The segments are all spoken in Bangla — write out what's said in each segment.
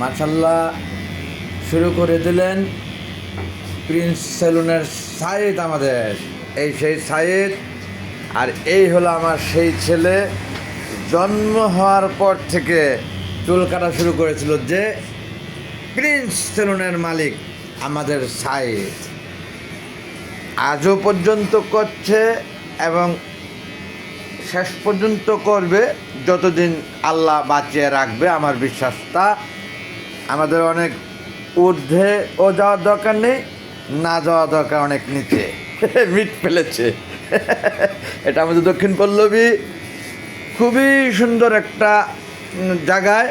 মার্শাল্লাহ শুরু করে দিলেন প্রিন্স সেলুনের সাইদ আমাদের। এই সেই সাইদ, আর এই হলো আমার সেই ছেলে, জন্ম হওয়ার পর থেকে চুল কাটা শুরু করেছিল যে প্রিন্স সেলুনের মালিক আমাদের সাইদ। আজও পর্যন্ত করছে এবং শেষ পর্যন্ত করবে, যতদিন আল্লাহ বাঁচিয়ে রাখবে, আমার বিশ্বাসটা আমাদের অনেক ঊর্ধ্বে ও যাওয়ার দরকার নেই, না যাওয়া দরকার অনেক নিচে। মিট ফেলেছে। এটা আমাদের দক্ষিণ পল্লবী। খুবই সুন্দর একটা জায়গায়,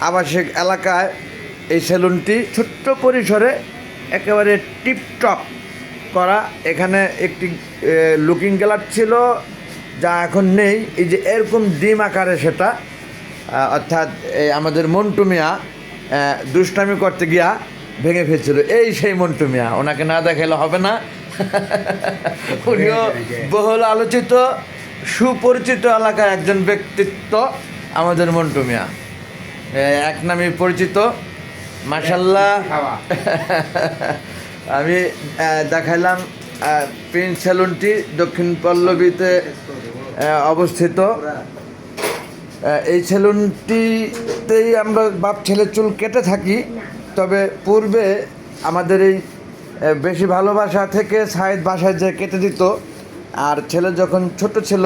আবাসিক এলাকায় এই সেলুনটি, ছোট্ট পরিসরে একেবারে টিপটপ করা। এখানে একটি লুকিং গ্লাস ছিল, যা এখন নেই। এই যে এরকম ডিম আকারে সেটা অর্থাৎ আমাদের মন্টু মিয়া দুষ্টামি করতে গিয়া ভেঙে ফেলছিল। এই সেই মন্টু মিয়া ওনাকে না দেখালে হবে না। উনিও বহুল আলোচিত সুপরিচিত এলাকার একজন ব্যক্তিত্ব আমাদের মন্টু মিয়া। এক নামে পরিচিত। মাসাল্লাহ আমি দেখাইলাম প্রিন্স সেলুনটি দক্ষিণ পল্লবীতে অবস্থিত। এই সেলুনটিতেই আমরা বাপ ছেলে চুল কেটে থাকি, তবে পূর্বে আমাদের এই বেশি ভালোবাসা থেকে সাইদ বাসায় যে কেটে দিত। আর ছেলে যখন ছোট ছিল,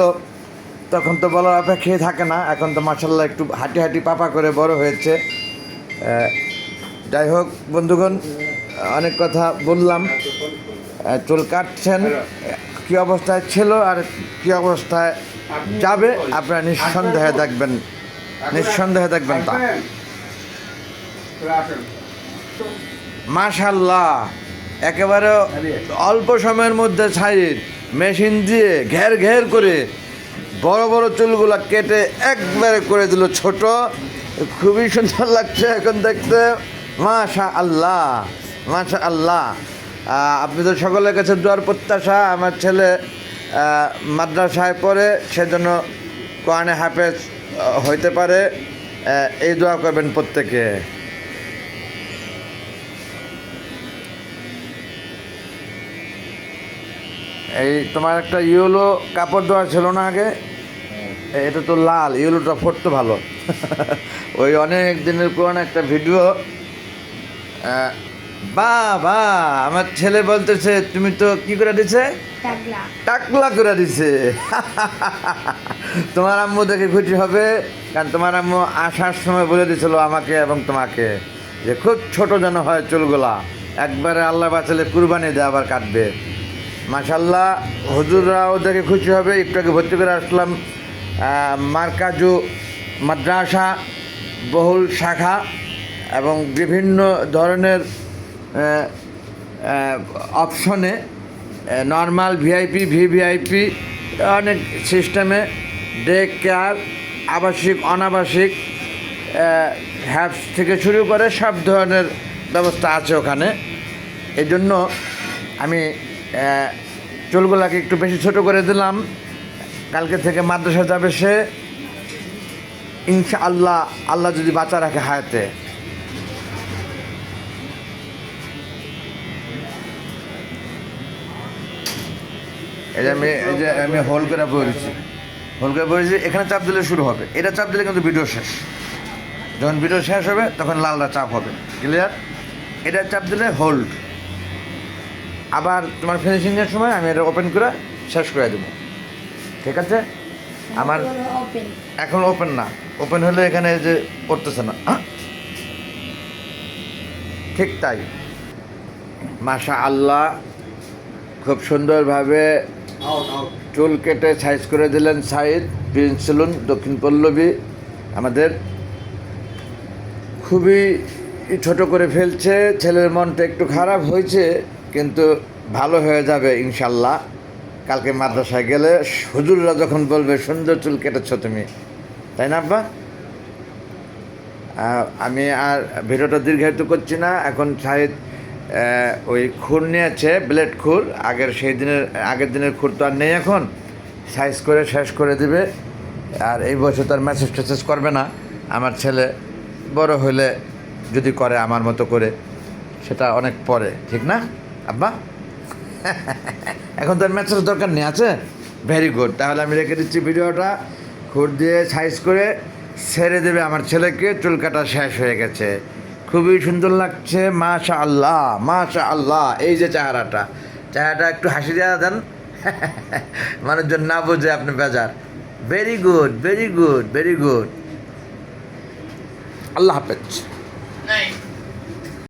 তখন তো বলার অপেক্ষাই থাকে না। এখন তো মাসাল্লাহ একটু হাঁটি হাঁটি পাপা করে বড় হয়েছে। যাই হোক, বন্ধুগণ, অনেক কথা বললাম। চুল কাটছেন। কী অবস্থায় ছিল আর কী অবস্থায় যাবে, আপনারা নিঃসন্দেহে দেখবেন নিঃসন্দেহে দেখবেন তা। মাশাল্লাহ একেবারে অল্প সময়ের মধ্যে সাইড মেশিন দিয়ে ঘের ঘের করে বড় বড় চুলগুলো কেটে একবারে করে দিল ছোট। খুবই সুন্দর লাগছে এখন দেখতে। মাশা আল্লাহ মাশা আল্লাহ আপনাদের সকলের কাছে দোয়ার প্রত্যাশা আমার ছেলে মাদ্রাসায় পড়ে সেজন্য কোরআনে হাফেজ হইতে পারে। এই দোয়া করবেন প্রত্যেকে। এই তোমার একটা ইয়েলো কাপড় দেওয়া ছিল না আগে? এটা তো লাল ইয়েলোটা ফুটতো ভালো। ওই অনেক দিনের পুরনো একটা ভিডিও। বা বা আমার ছেলে বলতেছে তুমি তো কি করে দিছে? টাকলা। করে দিছে। তোমার আম্মু দেখে খুশি হবে কারণ তোমার আম্মু আসার সময় বলে দিছিল আমাকে এবং তোমাকে যে খুব ছোট যেন হয় চুলগুলা। একবারে আল্লাহ বাঁচালে কুরবানি দিয়ে আবার কাটবে। মাশাল্লাহ হুজুররাও দেখে খুশি হবে। একটু আগে ভর্তি করে আসলাম মার্কাজু মাদ্রাসা বহুল শাখা এবং বিভিন্ন ধরনের অপশনে নর্মাল ভিআইপি ভিভিআইপি অনেক সিস্টেমে ডে কেয়ার আবাসিক, অনাবাসিক হ্যাপস থেকে শুরু করে সব ধরনের ব্যবস্থা আছে ওখানে। এই জন্য আমি চুলগুলাকে একটু বেশি ছোট করে দিলাম। কালকে থেকে মাদ্রাসা যাবে সে। ইনশা আল্লাহ আল্লাহ যদি বাঁচা রাখে হায়াতে। এই যে আমি এই যে আমি হোল করে পড়েছি। হোল করে পড়েছি এখানে চাপ দিলে শুরু হবে। এটা চাপ দিলে কিন্তু ভিডিও শেষ। যখন ভিডিও শেষ হবে তখন লালটা চাপ হবে। ক্লিয়ার এটা চাপ দিলে হোল্ড আবার তোমার ফিনিশিংয়ের সময় আমি এটা ওপেন করে শেষ করে দেবো। ঠিক আছে? আমার এখন ওপেন না। ওপেন হলে এখানে যে পড়তেছে না। ঠিক তাই। মাশা আল্লাহ খুব সুন্দরভাবে চুল কেটে সাইজ করে দিলেন সাইদ প্রিন্স সেলুন দক্ষিণ পল্লবী আমাদের। খুবই ছোট করে ফেলছে ছেলের মনটা একটু খারাপ হয়েছে কিন্তু ভালো হয়ে যাবে ইনশাল্লাহ। কালকে মাদ্রাসায় গেলে হুজুররা যখন বলবে সুন্দর চুল কেটেছ তুমি। তাই না আব্বা? আমি আর ভিডিওটা দীর্ঘায়িত করছি না। এখন আহ, ওই খুর নিয়েছে, ব্লেড খুর। আগের সেই দিনের, আগের দিনের খুর তো আর নেই এখন। সাইজ করে শেষ করে দিবে। আর এই বছর তার মেসেজ টেসেজ করবে না। আমার ছেলে বড় হলে যদি করে আমার মতো করে, সেটা অনেক পরে, ঠিক না? আব্বা? এখন তো ম্যাচের দরকার নেই, আছে? ভেরি গুড তাহলে আমি রেখে দিচ্ছি ভিডিওটা। খুঁড় দিয়ে সাইজ করে ছেড়ে দেবে আমার ছেলেকে। চুল কাটা শেষ হয়ে গেছে। খুবই সুন্দর লাগছে মাশা আল্লাহ মাশা আল্লাহ এই যে চেহারাটা। চেহারাটা একটু হাসি দেওয়া দেন। মানুষজন না বোঝে আপনি বেজার। Very good very good very good আল্লাহ হাফেজ।